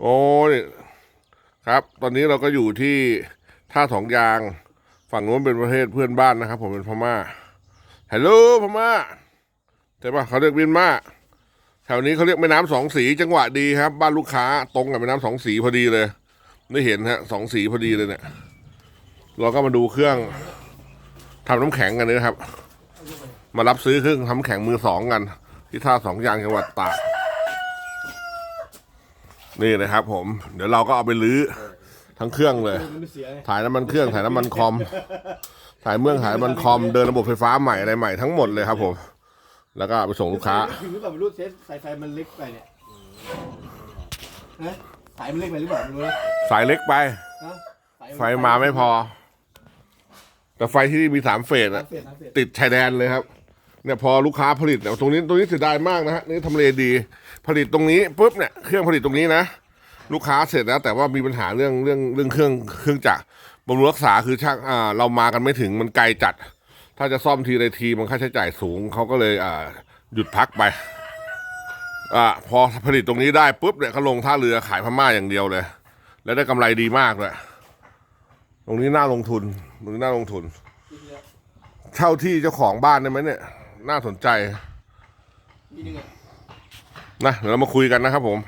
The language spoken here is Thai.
โอ้ยครับ ตอนนี้เราก็อยู่ที่ท่าสองยาง ฝั่งนู้นเป็นประเทศเพื่อนบ้านนะครับ ผมเป็นพม่าฮัลโหลพม่าใช่ปะเขาเรียกเมียนมาแถวนี้เขาเรียกแม่น้ำสองสี จังหวะดีครับ บ้านลูกค้าตรงกับแม่น้ำสองสีพอดีเลยได้เห็นฮะสองสีพอดีเลยเนี่ยเราก็มาดูเครื่องทำน้ำแข็งกันนะครับ มารับซื้อเครื่องทำแข็งมือสองกัน ที่ท่าสองยางจังหวัดตาก นี่นะครับผม เดี๋ยวเราก็เอาไปลื้อทั้งเครื่องเลยมันไม่เสียไงถ่ายน้ำมันเครื่อง ถ่ายน้ำมันคอม ถ่ายเมืองถ่ายน้ำมันคอม เดินระบบไฟฟ้าใหม่อะไรใหม่ทั้งหมดเลยครับผม แล้วก็เอาไปส่งลูกค้า ถึงหรือเปล่าไม่รู้เซฟสายไฟมันเล็กไปเนี่ยนะสายมันเล็กไปหรือเปล่าไม่รู้นะสายเล็กไป นะสยนไฟมาไม่พอ แต่ไฟที่นี่มีสามเฟสอะน้ำเสียน้ำเสียติดชายแดนเลยครับ เนี่ยพอลูกค้าผลิตเนี่ยตรงนี้ตรงนี้เสียดายมากนะฮะนี่ทำเลดีผลิตตรงนี้ปุ๊บเนี่ยเครื่องผลิตตรงนี้นะ ลูกค้าเสร็จแล้ว แต่ว่ามีปัญหาเรื่องเรื่องเรื่องเครื่องเครื่องจักรบำรุงรักษาคือช่างอ่าเรามากันไม่ถึงมันไกลจัด ถ้าจะซ่อมทีไรทีมันค่าใช้จ่ายสูงเขาก็เลยอ่าหยุดพักไปอ่าพอผลิตตรงนี้ได้ปุ๊บเนี่ยเขาลงท่าเรือขายพม่าอย่างเดียวเลย แล้วได้กำไรดีมากเลยตรงนี้น่าลงทุนตรงนี้น่าลงทุน เช่าที่เจ้าของบ้านได้ไหมเนี่ย น่าสนใจนิดนึงอะนะเดี๋ยวเรามาคุยกันนะครับผม